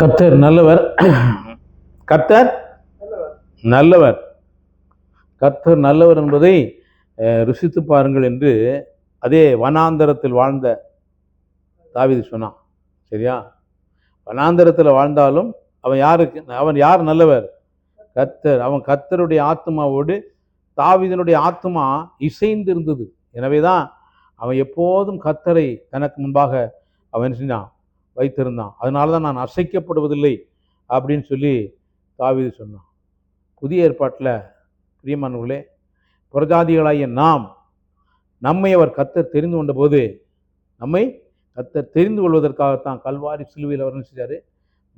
கத்தர் நல்லவர். கத்தர் நல்லவர். கத்தர் நல்லவர் என்பதை ருசித்து பாருங்கள் என்று அதே வனாந்தரத்தில் வாழ்ந்த தாவீது சொன்னான். சரியா? வனாந்தரத்தில் வாழ்ந்தாலும் அவன் யாருக்கு அவன் யார் நல்லவர்? கத்தர். அவன் கத்தருடைய ஆத்மாவோடு தாவிதனுடைய ஆத்மா இசைந்து இருந்தது எனவே தான் அவன் எப்போதும் கத்தரை தனக்கு முன்பாக அவன் செஞ்சான்? வைத்திருந்தான். அதனால தான் நான் அசைக்கப்படுவதில்லை அப்படின்னு சொல்லி தாவிது சொன்னான். புதிய ஏற்பாட்டில் பிரியமானவர்களே புறஜாதிகளாகிய நாம் நம்மை அவர் கத்தர் தெரிந்து கொண்டபோது நம்மை கத்தர் தெரிந்து கொள்வதற்காகத்தான் கல்வாரி சிலுவையில் அவர் என்ன செஞ்சார்?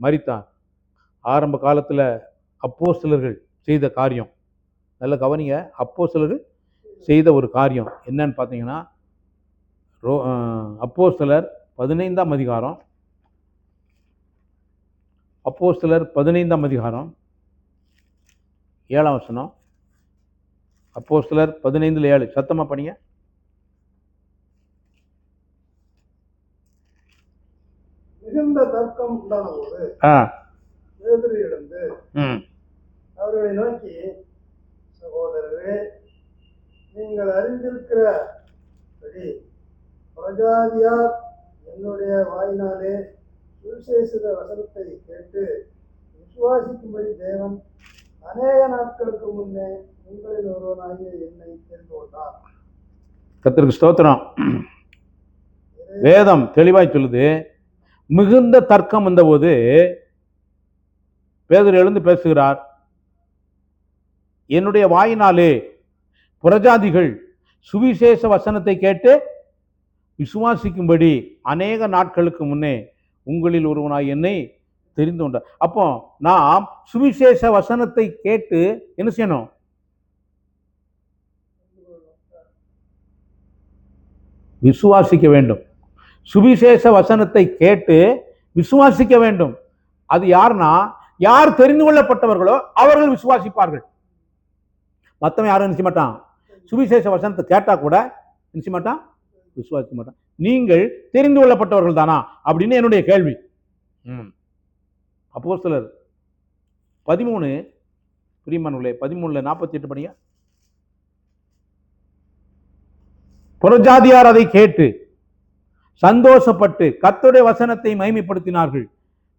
மறித்தார் ஆரம்ப காலத்தில் அப்போ செய்த காரியம். நல்ல கவனிங்க அப்போ செய்த ஒரு காரியம் என்னன்னு பார்த்தீங்கன்னா ரோ அப்போ சிலர் பதினைந்தாம் அதிகாரம் அப்போ சிலர் பதினைந்தாம் அதிகாரம் ஏழாம் வசனம். அப்போ சிலர் பதினைந்துல ஏழு சத்தமா படிங்க. மிகுந்த தர்க்கம் உண்டான போது பேதுரு எழுந்து அவர்களை நோக்கி சகோதரரே நீங்கள் அறிந்திருக்கிறபடி பிரஜாதியார் என்னுடைய வாயினாலே சுவிசேஷத வசனத்தை கேட்டு விசுவாசிக்கும்படி தேவன் அநேக நாட்களுக்கு முன்னே உங்களில் ஒருவனாகிய என்னை தெரிந்து கொண்டார். கத்திற்கு ஸ்தோத்திரம். வேதம் தெளிவாய் சொல்லுது மிகுந்த தர்க்கம் வந்தபோது பேதர் எழுந்து பேசுகிறார் என்னுடைய வாயினாலே புரஜாதிகள் சுவிசேஷ வசனத்தை கேட்டு விசுவாசிக்கும்படி அநேக நாட்களுக்கு முன்னே உங்களில் ஒருவனாய் என்னை தெரிந்து கொண்ட அப்போ நாம் சுவிசேஷ வசனத்தை கேட்டு என்ன செய்யணும்? விசுவாசிக்க வேண்டும். சுவிசேஷ வசனத்தை கேட்டு விசுவாசிக்க வேண்டும். அது யாருன்னா யார் தெரிந்து கொள்ளப்பட்டவர்களோ அவர்கள் விசுவாசிப்பார்கள். மற்றவன் யாரும் நினைச்ச மாட்டான்? சுவிசேஷ வசனத்தை கேட்டால் கூட நினைச்ச மாட்டான்? விசுவாசிக்க மாட்டான். நீங்கள் தெரிந்து கொள்ளப்பட்டவர்கள் தானா? அப்படின்னு என்னுடைய கேள்வி. அப்போ சிலர் பதிமூணு பிரியமானவர்களே பதிமூணுல நாற்பத்தி எட்டு படிங்க. புறஜாதியார் அதை கேட்டு சந்தோஷப்பட்டு கர்த்தருடைய வசனத்தை மகிமைப்படுத்தினார்கள்.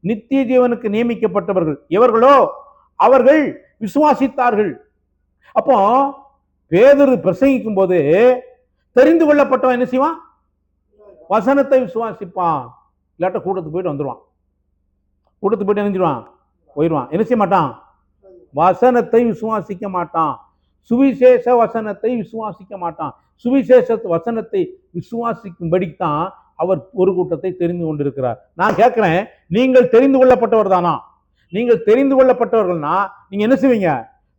நித்திய ஜீவனுக்கு நியமிக்கப்பட்டவர்கள் எவர்களோ? அவர்கள் விசுவாசித்தார்கள். அப்போ பேதுரு பிரசங்கிக்கும் போது தெரிந்து கொள்ளப்பட்டவன் என்ன செய்வான்? வசனத்தை விசுவாசிப்பான். இல்லாட்ட கூட்டத்துக்கு போயிட்டு வந்துடுவான் கூட்டத்துக்கு போயிட்டு நினைஞ்சிடுவான் போயிடுவான் என்ன செய்ய மாட்டான்? வசனத்தை விசுவாசிக்க மாட்டான். சுவிசேஷ வசனத்தை விசுவாசிக்க மாட்டான். சுவிசேஷ வசனத்தை விசுவாசிக்கும்படித்தான் அவர் ஒரு கூட்டத்தை தெரிந்து கொண்டிருக்கிறார். நான் கேட்குறேன் நீங்கள் தெரிந்து கொள்ளப்பட்டவர் தானா? நீங்கள் தெரிந்து கொள்ளப்பட்டவர்கள்னா நீங்கள் என்ன செய்வீங்க?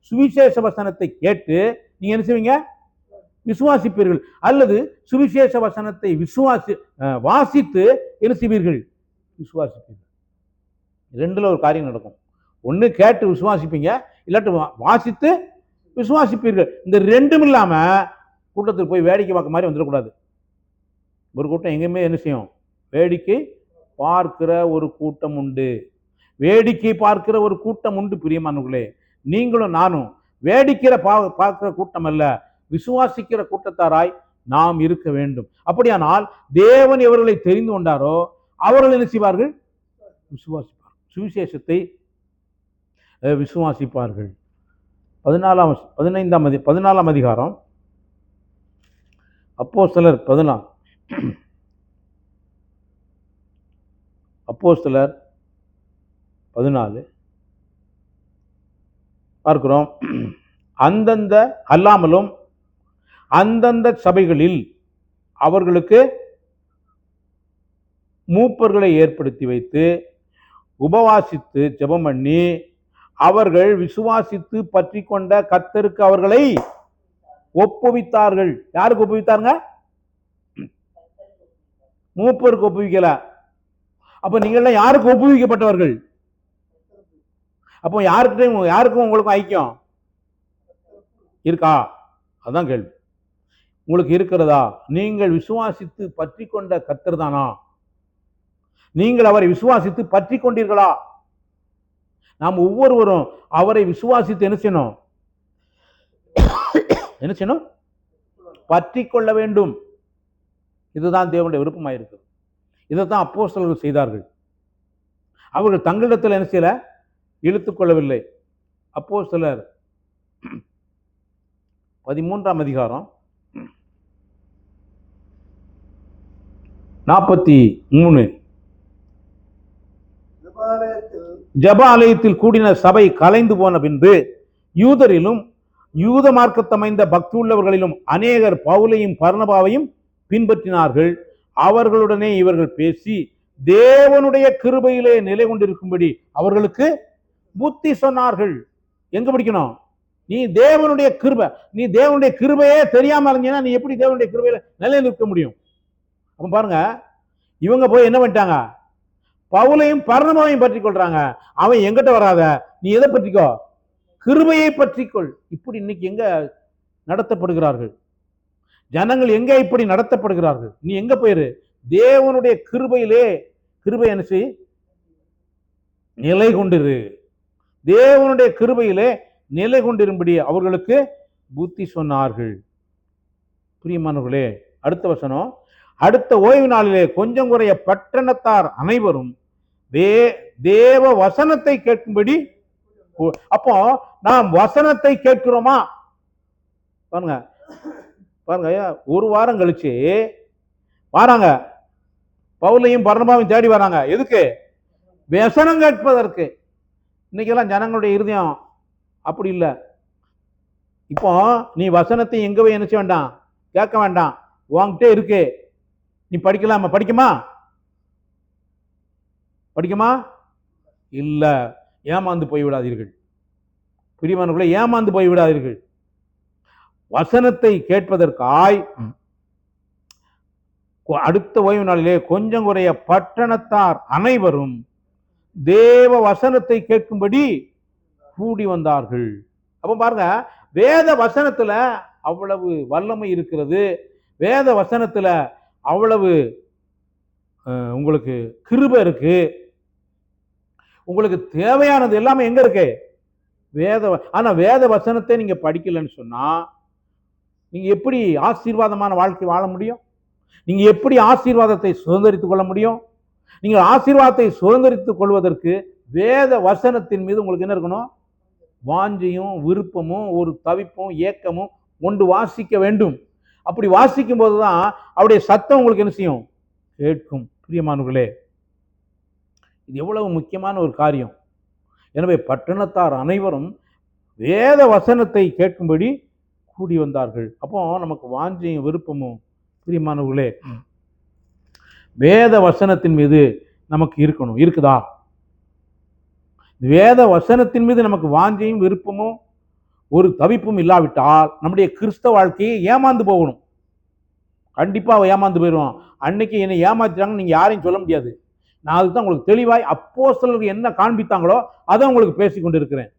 சுவிசேஷ வசனத்தை கேட்டு நீங்கள் என்ன செய்வீங்க? விசுவாசிப்பீர்கள். அல்லது சுவிசேஷ வசனத்தை விசுவாசி வாசித்து என்ன செய்வீர்கள்? விசுவாசிப்பீர்கள். ரெண்டில் ஒரு காரியம் நடக்கும். ஒன்று கேட்டு விசுவாசிப்பீங்க இல்லாட்டி வா- வாசித்து விசுவாசிப்பீர்கள். இந்த ரெண்டும் இல்லாமல் கூட்டத்துக்கு போய் வேடிக்கை பார்க்க மாதிரி வந்துடக்கூடாது. ஒரு கூட்டம் எங்கேயுமே என்ன செய்யும்? வேடிக்கை பார்க்கிற ஒரு கூட்டம் உண்டு. வேடிக்கை பார்க்கிற ஒரு கூட்டம் உண்டு பிரியமானவர்களே. நீங்களும் நானும் வேடிக்கிற பா பார்க்குற கூட்டம் அல்ல. விசுவாசிக்கிற கூட்டத்தாராய் நாம் இருக்க வேண்டும். அப்படியானால் தேவன் எவர்களை தெரிந்து கொண்டாரோ அவர்கள் என்ன செய்வார்கள்? விசுவாசிப்பார்கள் சுவிசேஷத்தை விசுவாசிப்பார்கள். பதினாலாம் பதினைந்தாம் அதி பதினாலாம் அதிகாரம். அப்போ சிலர் பதினாறு அப்போ சிலர் பதினாலு. பார்க்கிறோம். அந்தந்த அல்லாமலும் அந்தந்த சபைகளில் அவர்களுக்கு மூப்பர்களை ஏற்படுத்தி வைத்து உபவாசித்து ஜெபம் பண்ணி அவர்கள் விசுவாசித்து பற்றி கொண்ட கத்தருக்கு அவர்களை ஒப்புவித்தார்கள். யாருக்கு ஒப்புவித்தாருங்க? மூப்பருக்கு ஒப்புவிக்கல. அப்ப நீங்கள்லாம் யாருக்கு ஒப்புவிக்கப்பட்டவர்கள்? அப்போ யாருக்கிட்டையும் யாருக்கும் உங்களுக்கும் ஐக்கியம் இருக்கா? அதான் கேள்வி. உங்களுக்கு இருக்கிறதா? நீங்கள் விசுவாசித்து பற்றி கொண்ட கத்தர் தானா நீங்கள் அவரை விசுவாசித்து பற்றி கொண்டீர்களா நாம் ஒவ்வொருவரும் அவரை விசுவாசித்து என்ன செய்யணும்? என்ன செய்யணும்? பற்றி கொள்ள வேண்டும். இதுதான் தேவனுடைய விருப்பமாக இருக்குது இதை தான் அப்போஸ்தலர்கள் செய்தார்கள். அவர்கள் தங்களிடத்தில் என்ன செய்யல? இழுத்துக்கொள்ளவில்லை கொள்ளவில்லை. சிலர் பதிமூன்றாம் அதிகாரம் நாற்பத்தி மூணு. ஜப ஆலயத்தில் கூடின சபை கலைந்து போன பின்பு யூதரிலும் யூத மார்க்கத்தமைந்த பக்தி உள்ளவர்களிலும் அநேகர் பவுலையும் பர்ணபாவையும் பின்பற்றினார்கள். அவர்களுடனே இவர்கள் பேசி தேவனுடைய கிருபையிலே நிலை கொண்டிருக்கும்படி அவர்களுக்கு புத்தி சொன்னார்கள். எங்க படிக்கணும்? நீ தேவனுடைய கிருபை நீ தேவனுடைய கிருபையே தெரியாம இருந்தீங்கன்னா நீ எப்படி தேவனுடைய கிருபையில நிலை நிற்க முடியும்? அப்போ பாருங்க இவங்க போய் என்ன பண்ணிட்டாங்க? பவுலையும் பரணமாவையும் பற்றி கொள்றாங்க. அவன் எங்கிட்ட வராத நீ எதை பற்றிக்கோ? கிருபையை பற்றிக்கொள். இப்படி இன்னைக்கு எங்க நடத்தப்படுகிறார்கள்? ஜனங்கள் எங்க இப்படி நடத்தப்படுகிறார்கள்? நீ எங்க போயிரு? தேவனுடைய கிருபையிலே கிருபை என்ன செய்? நிலை கொண்டிரு தேவனுடைய கிருபையிலே நிலை கொண்டிரும்படி அவர்களுக்கு புத்தி சொன்னார்கள். பிரியமானவர்களே அடுத்த வசனம். அடுத்த ஓய்வு நாளிலே கொஞ்சம் குறைய பட்டணத்தார் அனைவரும் தே தேவ வசனத்தை கேட்கும்படி அப்போ நாம் வசனத்தை கேட்கிறோமா? பாருங்க. பாருங்க ஒரு வாரம் கழிச்சு வராங்க. பவுலையும் பரணபாவையும் தேடி வராங்க. எதுக்கு? வசனம் கேட்பதற்கு. இன்னைக்கெல்லாம் ஜனங்களுடைய இருதயம் அப்படி இல்லை. இப்போ நீ வசனத்தை எங்கே போய் என்ன வேண்டாம்? கேட்க வேண்டாம். உங்ககிட்டே இருக்கு. நீ படிக்கலாமா? படிக்குமா? படிக்குமா? இல்ல. ஏமாந்து போய் விடாதீர்கள். பிரியமானவர்களே ஏமாந்து போய் விடாதீர்கள். வசனத்தை கேட்பதற்காய் அடுத்த ஓய்வு நாளிலே கொஞ்சம் குறைய பட்டணத்தார் அனைவரும் தேவ வசனத்தை கேட்கும்படி கூடி வந்தார்கள். அப்ப பாருங்க வேத வசனத்துல அவ்வளவு வல்லமை இருக்கிறது. வேத வசனத்துல அவ்வளவு உங்களுக்கு கிருப இருக்கு. உங்களுக்கு தேவையானது எல்லாமே எங்க இருக்கு? வேத ஆனால் ஆனா வேத வசனத்தை நீங்க படிக்கலைன்னு சொன்னா நீங்க எப்படி ஆசீர்வாதமான வாழ்க்கை வாழ முடியும்? நீங்க எப்படி ஆசீர்வாதத்தை சுதந்திரித்துக் கொள்ள முடியும்? நீங்கள் ஆசீர்வாதத்தை சுதந்திரித்துக் கொள்வதற்கு வேத வசனத்தின் மீது உங்களுக்கு என்ன இருக்கணும்? வாஞ்சியும் விருப்பமும் ஒரு தவிப்பும் ஏக்கமும் கொண்டு வாசிக்க வேண்டும். அப்படி வாசிக்கும் போதுதான் அவருடைய சத்தம் உங்களுக்கு என்ன செய்யும்? கேட்கும். பிரியமானவர்களே இது எவ்வளவு முக்கியமான ஒரு காரியம். எனவே பட்டணத்தார் அனைவரும் வேத வசனத்தை கேட்கும்படி கூடி வந்தார்கள். அப்போ நமக்கு வாஞ்சையும் விருப்பமும் பிரியமானவர்களே வேத வசனத்தின் மீது நமக்கு இருக்கணும். இருக்குதா? வேத வசனத்தின் மீது நமக்கு வாஞ்சையும் விருப்பமும் ஒரு தவிப்பும் இல்லாவிட்டால் நம்முடைய கிறிஸ்தவ வாழ்க்கையை ஏமாந்து போகணும். கண்டிப்பாக ஏமாந்து போயிடுவோம் அன்னைக்கு என்னை ஏமாத்திட்டாங்கன்னு நீங்கள் யாரையும் சொல்ல முடியாது. நான் அதுதான் உங்களுக்கு தெளிவாய் அப்போ என்ன காண்பித்தாங்களோ அதை உங்களுக்கு பேசி கொண்டு இருக்கிறேன்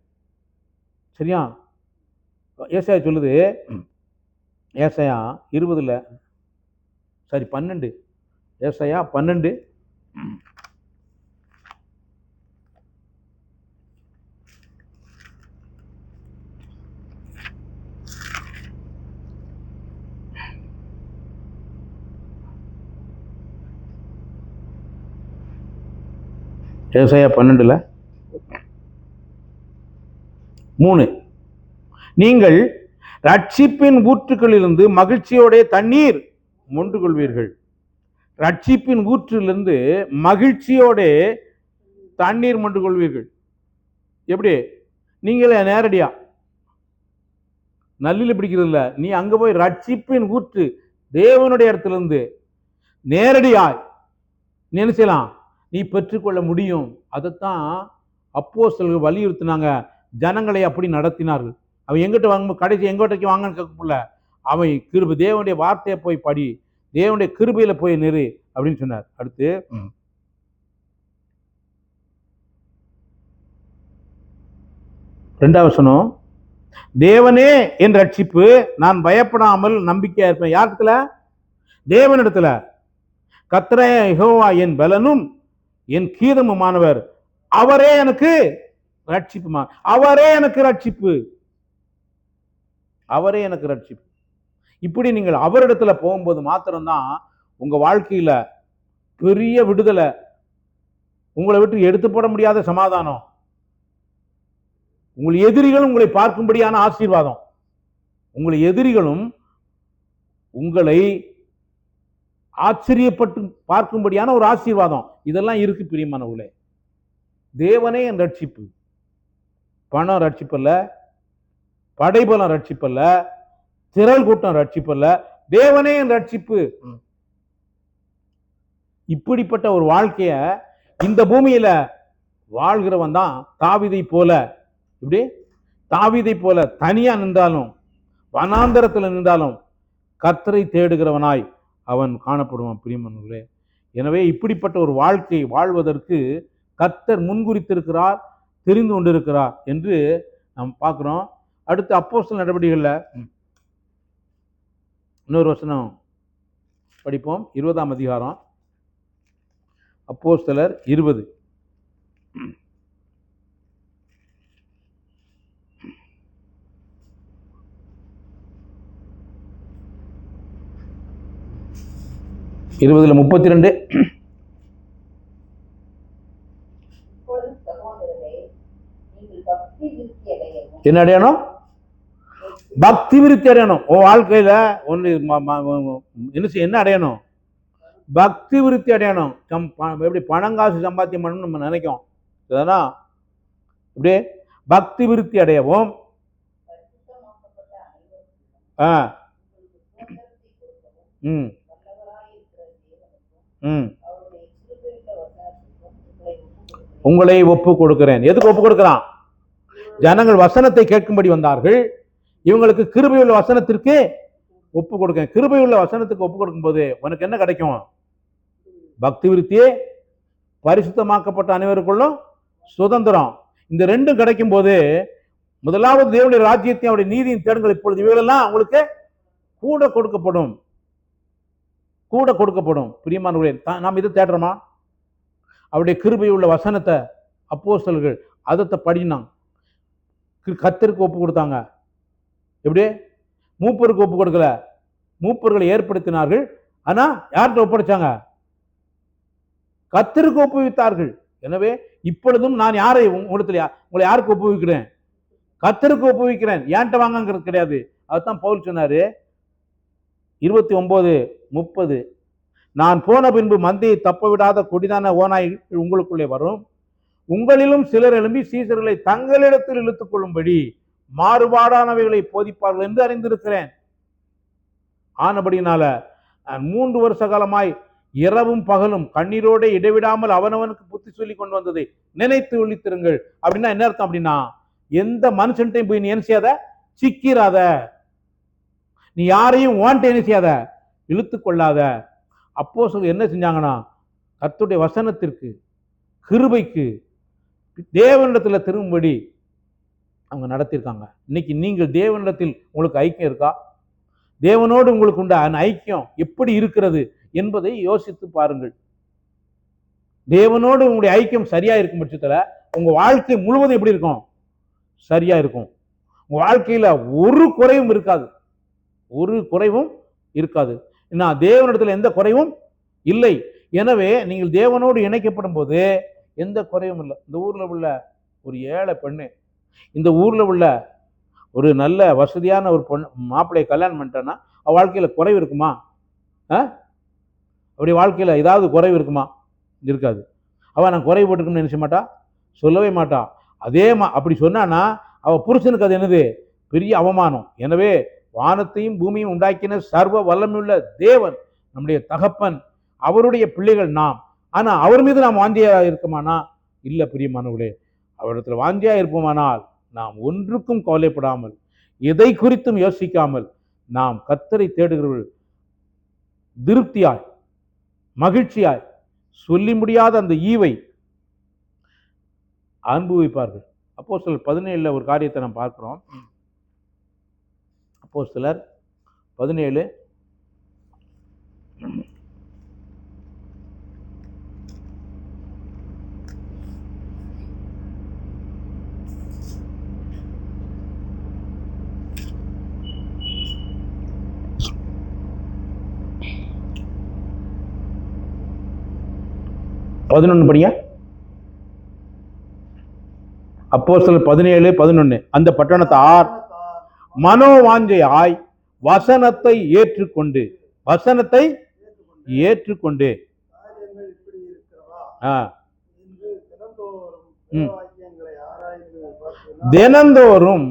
சரியா? ஏசாயா சொல்லுது ஏசாயா இருபதுல சரி பன்னெண்டு. ஏசாயா பன்னெண்டு. ஏசாயா பன்னெண்டில்? மூணு. நீங்கள் ரட்சிப்பின் ஊற்றுகளிலிருந்து மகிழ்ச்சியோடைய தண்ணீர் மொண்டு கொள்வீர்கள் ரட்சிப்பின் ஊற்றிலிருந்து மகிழ்ச்சியோட தண்ணீர் மொண்டு கொள்வீர்கள் எப்படி? நீங்களே நேரடியாக நல்லில் பிடிக்கிறது இல்லை நீ அங்கே போய் ரட்சிப்பின் ஊற்று தேவனுடைய இடத்துலேருந்து நேரடியாய். நினைச்சலாம் என்ன செய்யலாம்? நீ பெற்றுக்கொள்ள முடியும். அதைத்தான் அப்போ வலியுறுத்தினாங்க. ஜனங்களை அப்படி நடத்தினார்கள். அவன் எங்கிட்ட வாங்க கடைசி எங்கிட்டக்கு வாங்கன்னு கேட்கல அவன் கிருபை தேவனுடைய வார்த்தையை போய் படி தேவனுடைய கிருபையில போய் நிறு அப்படின்னு சொன்னார். அடுத்து ரெண்டாவது சொன்னோம் தேவனே என் ரட்சிப்பு நான் பயப்படாமல் நம்பிக்கையா இருப்பேன். யாரிடத்துல தேவனிடத்துல கத்திர என் பலனும் என் கீதமுமானவர் அவரே எனக்கு ரட்சிப்புமா அவரே எனக்கு ரட்சிப்பு. அவரே எனக்கு ரட்சிப்பு. இப்படி நீங்கள் அவரிடத்துல போகும்போது மாத்திரம்தான் உங்க வாழ்க்கையில பெரிய விடுதலை. உங்களை விட்டு எடுத்து போட முடியாத சமாதானம். உங்கள் எதிரிகளும் உங்களை பார்க்கும்படியான ஆசீர்வாதம். உங்கள் எதிரிகளும் உங்களை ஆச்சரியப்பட்டு பார்க்கும்படியான ஒரு ஆசீர்வாதம். இதெல்லாம் இருக்கு பிரியமானவர்களே தேவனே என் ரட்சிப்பு. பணம் ரட்சிப்பல்ல படைபலம் ரட்சிப்பல்ல திரள் கூட்டம் ரட்சிப்பல்ல. தேவனே என் ரட்சிப்பு. இப்படிப்பட்ட ஒரு வாழ்க்கைய இந்த பூமியில வாழ்கிறவன் தான் தாவிதை போல. இப்படி தாவிதை போல தனியா நின்றாலும் வனாந்தரத்துல நின்றாலும் கர்த்தரை தேடுகிறவனாய். அவன் காணப்படுவான் பிரியமனர்களே எனவே இப்படிப்பட்ட ஒரு வாழ்க்கை வாழ்வதற்கு கர்த்தர் முன்குறித்திருக்கிறார் தெரிந்து கொண்டிருக்கிறார் என்று நாம் பார்க்குறோம். அடுத்து அப்போஸ்தல நடவடிக்கைகளில் இன்னொரு வசனம் படிப்போம். இருபதாம் அதிகாரம். அப்போஸ்தலர் இருபது. இருபதுல முப்பத்தி ரெண்டு என்ன அடையணும் பக்தி விருத்தி அடையணும். உன் வாழ்க்கையில் ஒன்று என்ன செய்ய என்ன அடையணும்? பக்தி விருத்தி அடையணும். சம் ப- எப்படி பணங்காசு சம்பாத்தியம் பண்ணணும்னு நம்ம நினைக்கும் இதனா இப்படி பக்தி விருத்தி அடையவும். ஆ. ம். ம். உங்களை ஒப்பு கொடுக்கிறேன் எதுக்கு ஒப்பு கொடுக்கிறான் ஜனங்கள் வசனத்தை கேட்கும்படி வந்தார்கள். இவங்களுக்கு கிருபையுள்ள வசனத்திற்கு ஒப்பு கொடுக்க கிருபையுள்ள வசனத்துக்கு ஒப்பு கொடுக்கும்போது உனக்கு என்ன கிடைக்கும்? பக்தி விருத்தியே பரிசுத்தமாக்கப்பட்ட அனைவருக்குள்ளும் சுதந்திரம். இந்த ரெண்டும் கிடைக்கும் போது முதலாவது தேவனுடைய ராஜ்யத்தையும் அவருடைய நீதியின் தேடுங்கள். இப்பொழுது இவைகளெல்லாம் அவங்களுக்கு கூட கொடுக்கப்படும். கூட கொடுக்கப்படும். பிரியமானவர்களே தா- நாம் இதை தேடுறோமா? அவருடைய கிருபையுள்ள வசனத்தை அப்போஸ்தலர்கள் அதத்தை படினாங்க. கு- ஒப்பு கொடுத்தாங்க. எப்படி? மூப்பருக்கு ஒப்பு கொடுக்கல. மூப்பர்களை ஏற்படுத்தினார்கள். ஆனால் யார்கிட்ட ஒப்படைச்சாங்க கர்த்தருக்கு ஒப்புவித்தார்கள் எனவே இப்பொழுதும் நான் யாரை உங்களிடத்தில் உங்களை யாருக்கு ஒப்புவிக்கிறேன்? கத்தருக்கு ஒப்புவிக்கிறேன். ஏன்ட்ட வாங்கங்கிறது கிடையாது. அதுதான் பவுல் சொன்னாரு. இருபத்தி ஒம்பது முப்பது. நான் போன பின்பு மந்தியை தப்ப விடாத கொடிதான ஓனாய் உங்களுக்குள்ளே வரும். உங்களிலும் சிலர் எழும்பி சீசர்களை தங்களிடத்தில் இழுத்துக் கொள்ளும்படி மாறுபாடானவைகளை போதிப்பார்கள் என்று அறிந்திருக்கிறேன். ஆனபடினால நான் மூன்று வருஷ காலமாய் இரவும் பகலும் கண்ணீரோடு இடைவிடாமல் அவனவனுக்கு புத்தி சொல்லி கொண்டு வந்ததை நினைத்து விழித்திருங்கள். அப்படின்னா என்ன அர்த்தம் அப்படின்னா எந்த மனுஷன்ட்டையும் போய் நீ என்ன செய்யாத? சிக்கிறாத நீ யாரையும் ஓன்ட்டு என்ன செய்யாத? இழுத்து கொள்ளாத அப்போ என்ன செஞ்சாங்கன்னா கத்துடைய வசனத்திற்கு கிருபைக்கு தேவனிடத்தில் திரும்பும்படி அவங்க நடத்தியிருக்காங்க. இன்னைக்கு நீங்கள் தேவனிடத்தில் உங்களுக்கு ஐக்கியம் இருக்கா? தேவனோடு உங்களுக்கு உண்ட? அந்த ஐக்கியம் எப்படி இருக்கிறது என்பதை யோசித்து பாருங்கள். தேவனோடு உங்களுடைய ஐக்கியம் சரியா இருக்கும் பட்சத்தில் உங்க வாழ்க்கை முழுவதும் எப்படி இருக்கும்? சரியா இருக்கும். உங்க வாழ்க்கையில ஒரு குறையும் இருக்காது. ஒரு குறைவும் இருக்காது. நான் தேவனிடத்தில் எந்த குறைவும் இல்லை. எனவே நீங்கள் தேவனோடு இணைக்கப்படும் போது எந்த குறையும் இல்லை. இந்த ஊரில் உள்ள ஒரு ஏழை பெண்ணு இந்த ஊரில் உள்ள ஒரு நல்ல வசதியான ஒரு பொண்ணு மாப்பிள்ளையை கல்யாணம் பண்ணிட்டான்னா அவள் வாழ்க்கையில் குறைவு இருக்குமா? ஆ? அப்படி வாழ்க்கையில் ஏதாவது குறைவு இருக்குமா? இருக்காது. அவள் நான் குறைவு போட்டுக்கணும்னு நினச்ச மாட்டா? சொல்லவே மாட்டா. அதே மா அப்படி சொன்னான்னா அவள் புருஷனுக்கு அது என்னது? பெரிய அவமானம். எனவே வானத்தையும் பூமியும் உண்டாக்கின சர்வ வல்லமுள்ள தேவன் நம்முடைய தகப்பன் அவருடைய பிள்ளைகள் நாம். ஆனால் அவர் மீது நாம் வாந்தியா இருக்குமானா? இல்லை பிரியமானவர்களே அவரிடத்தில் வாந்தியாக இருப்போமானால் நாம் ஒன்றுக்கும் கவலைப்படாமல் எதை குறித்தும் யோசிக்காமல் நாம் கத்தரை தேடுகிறவர்கள் திருப்தியாய் மகிழ்ச்சியாய் சொல்லி முடியாத அந்த ஈவை அனுபவிப்பார்கள். அப்போ சிலர் பதினேழில் ஒரு காரியத்தை நாம் பார்க்கிறோம். அப்போ சிலர் பதினேழு. பதினொன்று படிங்க அப்போ சில பதினேழு பதினொன்று அந்த பட்டணத்தை பட்டணத்தார் மனோவாஞ்சையாய் வசனத்தை ஏற்றுக்கொண்டு வசனத்தை ஏற்றுக்கொண்டு. தினந்தோறும்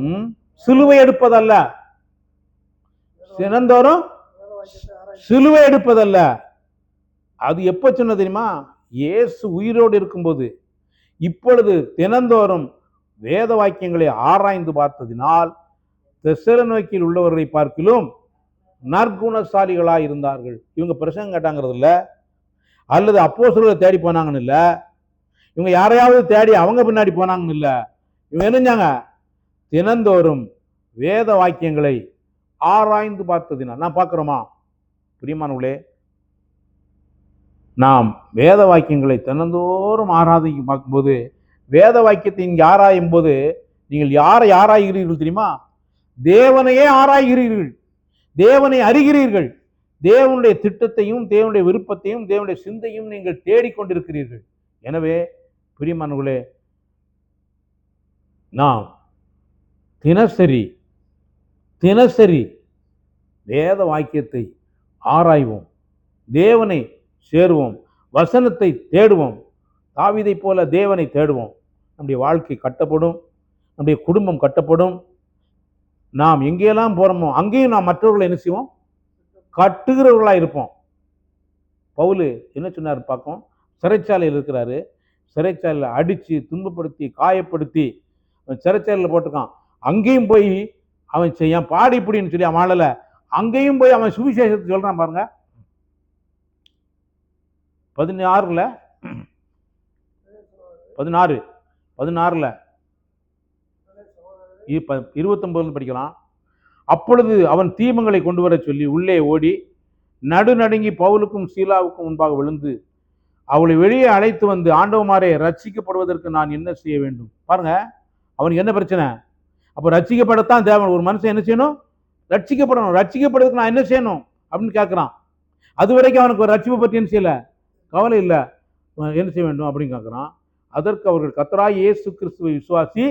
சிலுவை எடுப்பதல்ல. தினந்தோறும் சிலுவை எடுப்பதல்ல. அது எப்போ சொன்னது தெரியுமா? இயேசு உயிரோடு இருக்கும்போது. இப்பொழுது தினந்தோறும் வேத வாக்கியங்களை ஆராய்ந்து பார்த்ததினால் தெசலநோக்கில் உள்ளவர்களை பார்க்கிலும் நற்குணசாலிகளாக இருந்தார்கள் இவங்க பிரசங்கம் கேட்டாங்கிறது இல்லை. அல்லது அப்போஸ்தலரை தேடி போனாங்கன்னு இல்லை. இவங்க யாரையாவது தேடி அவங்க பின்னாடி போனாங்கன்னு இல்லை. இவங்க என்னஞ்சாங்க தினந்தோறும் வேத வாக்கியங்களை ஆராய்ந்து பார்த்ததினால். நான் பார்க்குறோமா? பிரியமானவர்களே நாம் வேத வாக்கியங்களை தினந்தோறும் ஆராதிக்கு பார்க்கும்போது வேத வாக்கியத்தை இங்கே ஆராயும் போது நீங்கள் யாரை ஆராய்கிறீர்கள் தெரியுமா? தேவனையே ஆராய்கிறீர்கள். தேவனை அறிகிறீர்கள். தேவனுடைய திட்டத்தையும் தேவனுடைய விருப்பத்தையும் தேவனுடைய சிந்தையும் நீங்கள் தேடிக்கொண்டிருக்கிறீர்கள் எனவே பிரியமானவர்களே நாம் தினசரி தினசரி வேத வாக்கியத்தை ஆராய்வோம். தேவனை சேருவோம். வசனத்தை தேடுவோம். தாவிதை போல தேவனை தேடுவோம். நம்முடைய வாழ்க்கை கட்டப்படும். நம்முடைய குடும்பம் கட்டப்படும். நாம் எங்கேயெல்லாம் போகிறோமோ அங்கேயும் நாம் மற்றவர்களை என்ன செய்வோம்? கட்டுகிறவர்களாக இருப்போம். பவுலு என்ன சொன்னார் பார்க்கும் சிறைச்சாலையில் இருக்கிறாரு. சிறைச்சாலையில் அடித்து துன்பப்படுத்தி காயப்படுத்தி அவன் சிறைச்சாலையில் போட்டிருக்கான். அங்கேயும் போய் அவன் செய்யான் பாடி இப்படின்னு சொல்லி அவன் ஆளலை. அங்கேயும் போய் அவன் சுவிசேஷத்தை சொல்கிறான் பாருங்க. பதினாறில் பதினாறு பதினாறில் இருபத்தொன்பதுல படிக்கலாம். அப்பொழுது அவன் தீபங்களை கொண்டு வரச் சொல்லி உள்ளே ஓடி நடுநடுங்கி பவுலுக்கும் சீலாவுக்கும் முன்பாக விழுந்து அவளை வெளியே அழைத்து வந்து ஆண்டவமாரே ரட்சிக்கப்படுவதற்கு நான் என்ன செய்ய வேண்டும்? பாருங்க அவனுக்கு என்ன பிரச்சனை? அப்போ ரட்சிக்கப்படத்தான் தேவன். ஒரு மனுஷன் என்ன செய்யணும்? ரட்சிக்கப்படணும். ரட்சிக்கப்படுறதுக்கு நான் என்ன செய்யணும்? அப்படின்னு கேட்குறான் அது வரைக்கும் அவனுக்கு ஒரு ரட்சிப்பை பற்றி என்ன செய்யலை? கவலை இல்லை. என்ன செய்ய வேண்டும் அப்படின்னு கேட்குறான் அதற்கு அவர்கள் கத்தராய் இயேசு கிறிஸ்துவை விசுவாசி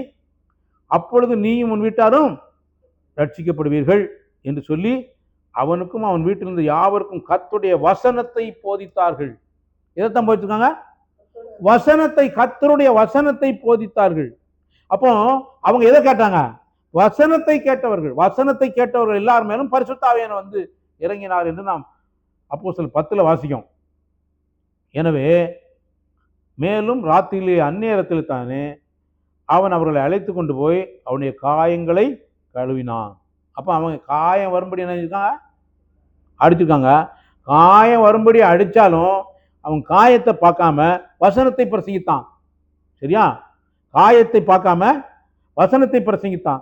அப்பொழுது நீயும் உன் வீட்டாரும் ரட்சிக்கப்படுவீர்கள் என்று சொல்லி அவனுக்கும் அவன் வீட்டிலிருந்து யாவருக்கும் கத்துடைய வசனத்தை போதித்தார்கள். எதைத்தான் போதிச்சிருக்காங்க? வசனத்தை கத்தருடைய வசனத்தை போதித்தார்கள். அப்போ அவங்க எதை கேட்டாங்க? வசனத்தை கேட்டவர்கள் வசனத்தை கேட்டவர்கள் எல்லார் மேலும் பரிசுத்தாவியன் வந்து இறங்கினார் என்று நாம் அப்போ சில பத்தில் வாசிக்கும் எனவே மேலும் ராத்திரியிலே அந்நேரத்தில் தானே அவன் அவர்களை அழைத்து கொண்டு போய் அவனுடைய காயங்களை கழுவினான். அப்போ அவன் காயம் வரும்படி என்ன அடிச்சிருக்காங்க. காயம் வரும்படி அடித்தாலும் அவன் காயத்தை பார்க்காம வசனத்தை பிரசங்கித்தான். சரியா? காயத்தை பார்க்காம வசனத்தை பிரசங்கித்தான்.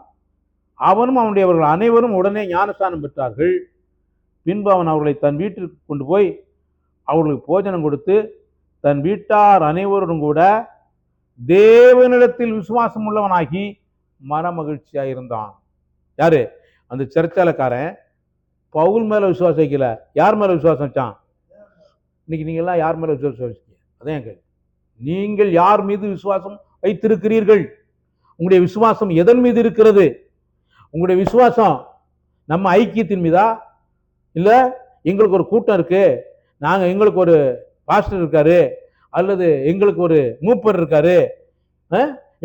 அவனும் அவனுடையவர்கள் அனைவரும் உடனே ஞானஸ்தானம் பெற்றார்கள். பின்பு அவன் அவர்களை தன் வீட்டிற்கு கொண்டு போய் அவர்களுக்கு போஜனம் கொடுத்து தன் வீட்டார் அனைவரும் கூட தேவனிடத்தில் விசுவாசம் உள்ளவனாகி மன மகிழ்ச்சியாக இருந்தான். யாரு? அந்த சர்ச்சாலக்காரன். பவுல் மேல விசுவாசம் வைக்கல. யார் மேல விசுவாசம் வச்சான்? இன்னைக்கு நீங்க எல்லாம் யார் மேல விசுவாசம் வச்சீங்க அதான் கேள்வி. நீங்கள் யார் மீது விசுவாசம் வைத்திருக்கிறீர்கள்? உங்களுடைய விசுவாசம் எதன் மீது இருக்கிறது? உங்களுடைய விசுவாசம் நம்ம ஐக்கியத்தின் மீதா? இல்லை எங்களுக்கு ஒரு கூட்டம் இருக்குது நாங்கள் எங்களுக்கு ஒரு பாஸ்டர் இருக்காரு. அல்லது எங்களுக்கு ஒரு மூப்பர் இருக்காரு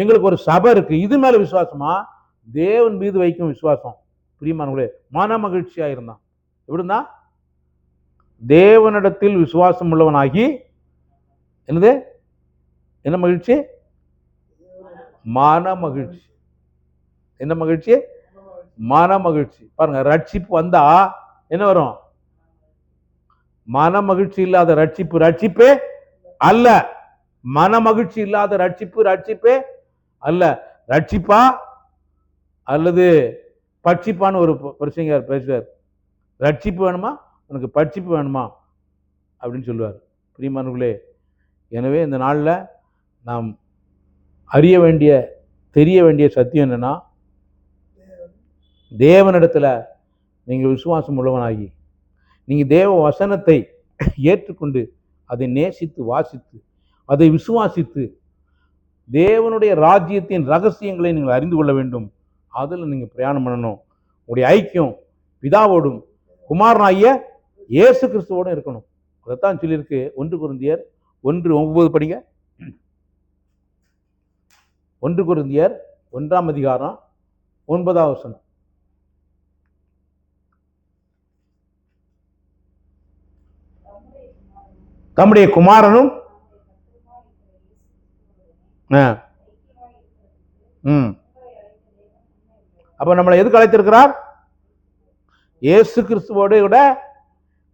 எங்களுக்கு ஒரு சபை இருக்கு இது மேல விசுவாசமா? தேவன் மீது வைக்கும் விசுவாசம். பிரியமானவர்களே மன மகிழ்ச்சியா இருந்தான். எப்படின்னா தேவனிடத்தில் விசுவாசம் உள்ளவனாகி என்னது? என்ன மகிழ்ச்சி? மன மகிழ்ச்சி என்ன மகிழ்ச்சி? மன மகிழ்ச்சி பாருங்க ரட்சிப்பு வந்தா என்ன வரும்? மன மகிழ்ச்சி இல்லாத ரட்சிப்பு ரட்சிப்பே அல்ல. மன மகிழ்ச்சி இல்லாத ரட்சிப்பு ரட்சிப்பே அல்ல. ரட்சிப்பா? அல்லது பட்சிப்பான்னு ஒரு பிரசங்கர் பேசுவார். ரட்சிப்பு வேணுமா? உனக்கு பட்சிப்பு வேணுமா? அப்படின்னு சொல்லுவார். பிரியமானவர்களே எனவே இந்த நாளில் நாம் அறிய வேண்டிய தெரிய வேண்டிய சத்தியம் என்னன்னா தேவனிடத்தில் நீங்கள் விசுவாசம் உள்ளவனாகி நீங்கள் தேவ வசனத்தை ஏற்றுக்கொண்டு அதை நேசித்து வாசித்து அதை விசுவாசித்து தேவனுடைய ராஜ்யத்தின் ரகசியங்களை நீங்கள் அறிந்து கொள்ள வேண்டும். அதில் நீங்கள் பிரயாணம் பண்ணணும். உங்களுடைய ஐக்கியம் பிதாவோடும் குமாரனாகிய இயேசு கிறிஸ்துவோடும் இருக்கணும். அதைத்தான் சொல்லியிருக்கு ஒன்று குருந்தியர் ஒன்று ஒன்பது படிங்க. ஒன்று குருந்தியர் ஒன்றாம் அதிகாரம் ஒன்பதாம் வசனம். தம்முடைய குமாரனும் ம். அப்போ நம்மளை எதுக்கு அழைத்திருக்கிறார்? இயேசு கிறிஸ்துவோடு கூட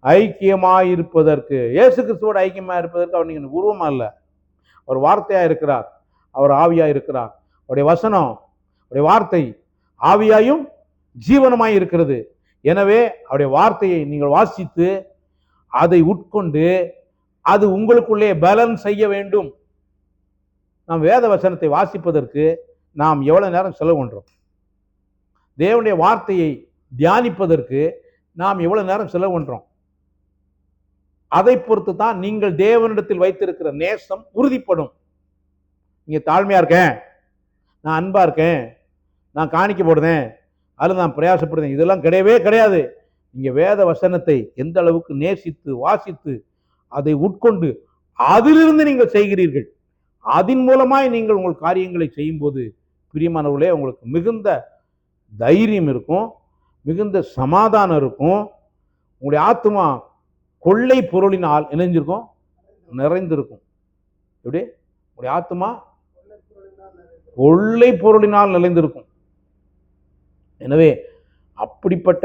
ஐக்கியமாக இருப்பதற்கு இயேசு கிறிஸ்துவோடு ஐக்கியமாக இருப்பதற்கு அவர் நீங்கள் உருவமாக இல்லை. அவர் வார்த்தையாக இருக்கிறார். அவர் ஆவியாக இருக்கிறார். அவருடைய வசனம் அவருடைய வார்த்தை ஆவியாயும் ஜீவனமாய் இருக்கிறது. எனவே அவருடைய வார்த்தையை நீங்கள் வாசித்து அதை உட்கொண்டு அது உங்களுக்குள்ளே பலன் செய்ய வேண்டும். நாம் வேத வசனத்தை வாசிப்பதற்கு நாம் எவ்வளோ நேரம் செலவு பண்ணுறோம் தேவனுடைய வார்த்தையை தியானிப்பதற்கு நாம் எவ்வளோ நேரம் செலவு பண்ணுறோம் அதை பொறுத்து தான் நீங்கள் தேவனிடத்தில் வைத்திருக்கிற நேசம் உறுதிப்படும். நீங்கள் தாழ்மையாக இருக்கேன். நான் அன்பாக இருக்கேன். நான் காணிக்க போடுறேன் அதில் நான் பிரயாசப்படுறேன். இதெல்லாம் கிடையவே கிடையாது. நீங்கள் வேத வசனத்தை எந்த அளவுக்கு நேசித்து வாசித்து அதை உட்கொண்டு அதிலிருந்து நீங்கள் செய்கிறீர்கள். அதன் மூலமாய் நீங்கள் உங்கள் காரியங்களை செய்யும்போது பிரியமானவர்களே உங்களுக்கு மிகுந்த தைரியம் இருக்கும் மிகுந்த சமாதானம் இருக்கும் உங்களுடைய ஆத்மா கொள்ளை பொருளினால் இணைஞ்சிருக்கும் நிறைந்திருக்கும். எப்படி? உங்களுடைய ஆத்மா கொள்ளை பொருளினால் நிறைந்திருக்கும். எனவே அப்படிப்பட்ட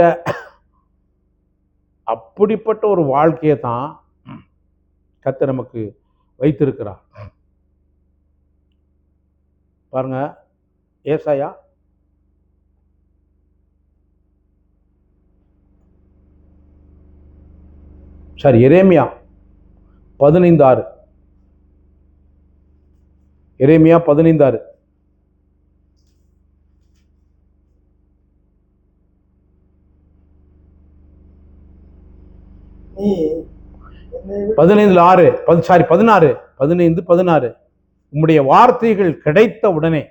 அப்படிப்பட்ட ஒரு வாழ்க்கையை தான் கத்த நமக்கு வைத்திருக்கிறார். பாருங்க ஏசாயா சாரி எரேமியா பதினைந்து ஆறு. எரேமியா பதினைந்து என்னை பதினைந்துல ஆறு பதி சாரி பதினாறு பதினைந்து பதினாறு. உம்முடைய வார்த்தைகள் கிடைத்த உடனே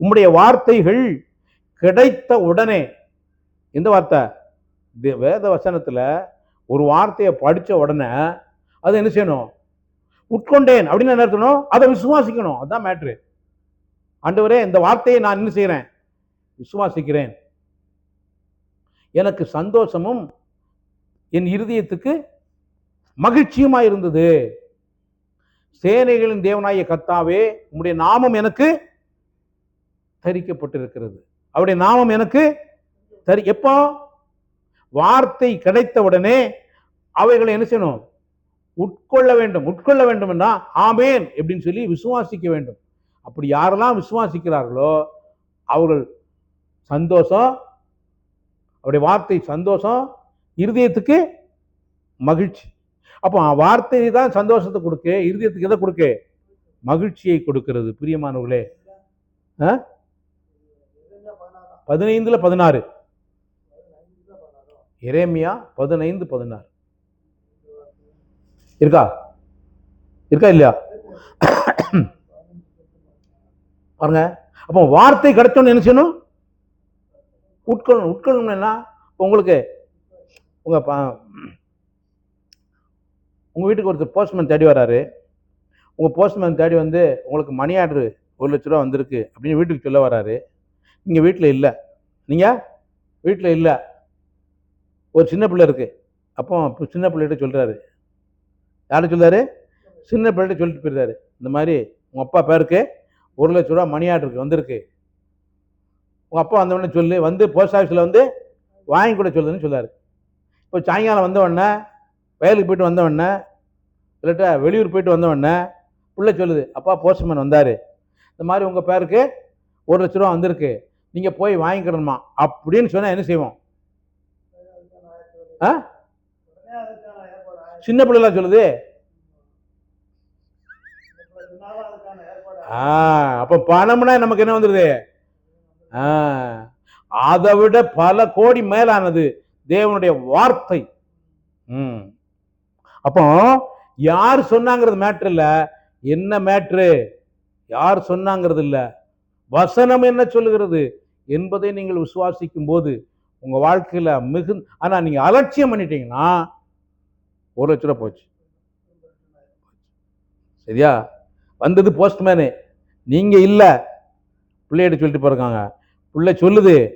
உம்முடைய வார்த்தைகள் கிடைத்த உடனே எந்த வார்த்தை? வே- வேத வசனத்தில் ஒரு வார்த்தையை படித்த உடனே அதை என்ன செய்யணும்? உட்கொண்டேன். அப்படின்னு என்ன அர்த்தம் அதை விசுவாசிக்கணும். அதுதான் மேட்ரு ஆண்டவரே இந்த வார்த்தையை நான் என்ன செய்கிறேன் விசுவாசிக்கிறேன். எனக்கு சந்தோஷமும் என் இருதயத்துக்கு மகிழ்ச்சியுமா இருந்தது. சேனைகளின் தேவனாய கத்தாவே உம்முடைய நாமம் எனக்கு தரிக்கப்பட்டிருக்கிறது. அவருடைய நாமம் எனக்கு தரி எப்போ? வார்த்தை கிடைத்த உடனே அவைகளை என்ன செய்யணும்? உட்கொள்ள வேண்டும். உட்கொள்ள வேண்டும்னா ஆமேன் எப்படின்னு சொல்லி விசுவாசிக்க வேண்டும். அப்படி யாரெல்லாம் விசுவாசிக்கிறார்களோ அவர்கள் சந்தோஷம் அவருடைய வார்த்தை சந்தோஷம் இருதயத்துக்கு மகிழ்ச்சி. அப்போ வார்த்தை தான் சந்தோஷத்தை கொடுக்கு இருதயத்துக்கு எதை கொடுக்கு? மகிழ்ச்சியை கொடுக்கிறது பிரியமானவர்களே. பதினைந்துல பதினாறு. இறைமையா பதினைந்து பதினாறு. இருக்கா? இருக்கா இல்லையா? பாருங்க அப்போ வார்த்தை கிடைச்சோன்னு என்ன செய்யணும்? உட்கொள்ளணும். உட்கொள்ளணும் என்ன? உங்களுக்கு உங்க உங்கள் வீட்டுக்கு ஒருத்தர் போஸ்ட்மேன் தேடி வராரு. உங்கள் போஸ்ட்மேன் தேடி வந்து உங்களுக்கு மணி ஆர்டரு ஒரு லட்ச ரூபா வந்திருக்கு அப்படின்னு வீட்டுக்கு சொல்ல வராரு. நீங்கள் வீட்டில் இல்லை. நீங்கள் வீட்டில் இல்லை. ஒரு சின்ன பிள்ளை இருக்குது அப்போ சின்ன பிள்ளைகிட்ட சொல்கிறாரு யார் சொல்கிறாரு சின்ன பிள்ளைகிட்ட சொல்லிட்டு போயிருந்தாரு இந்த மாதிரி உங்கள் அப்பா பேருக்கு ஒரு லட்ச ரூபா மணி ஆர்டருக்கு வந்திருக்கு. உங்கள் அப்பா வந்தவொடனே சொல்லு. வந்து போஸ்ட் ஆஃபீஸில் வந்து வாங்கி கூட சொல்லுதுன்னு சொல்லார் இப்போ சாயங்காலம் வந்தவொடனே வயலுக்கு போயிட்டு வந்தவொடனே இல்லாட்டா வெளியூர் போயிட்டு வந்தவொடனே பிள்ளை சொல்லுது அப்பா போஸ்ட்மேன் வந்தார். இந்த மாதிரி உங்கள் பேருக்கு ஒரு லட்ச ரூபா வந்திருக்கு. நீங்கள் போய் வாங்கிக்கிடணுமா அப்படின்னு சொன்னால் என்ன செய்வோம்? ஆ? சின்ன பிள்ளைலாம் சொல்லுது. ஆ அப்போ பணம்னா நமக்கு என்ன வந்துடுது ஆ அதை விட பல கோடி மேலானது தேவனுடைய வார்த்தை. ம். அப்போ யார் சொன்னாங்கிறது மேட்ரு இல்லை. என்ன மேட்ரு யார் சொன்னாங்கிறது இல்லை. வசனம் என்ன சொல்லுகிறது? என்பதை நீங்கள் விசுவாசிக்கும் போது உங்கள் வாழ்க்கையில் மிகு ஆனால் நீங்கள் அலட்சியம் பண்ணிட்டீங்கன்னா ஒரு லட்ச ரூபா போச்சு. சரியா? வந்தது போஸ்ட்மேனு நீங்கள் இல்லை. பிள்ளைகிட்ட சொல்லிட்டு போயிருக்காங்க. பிள்ளை சொல்லுது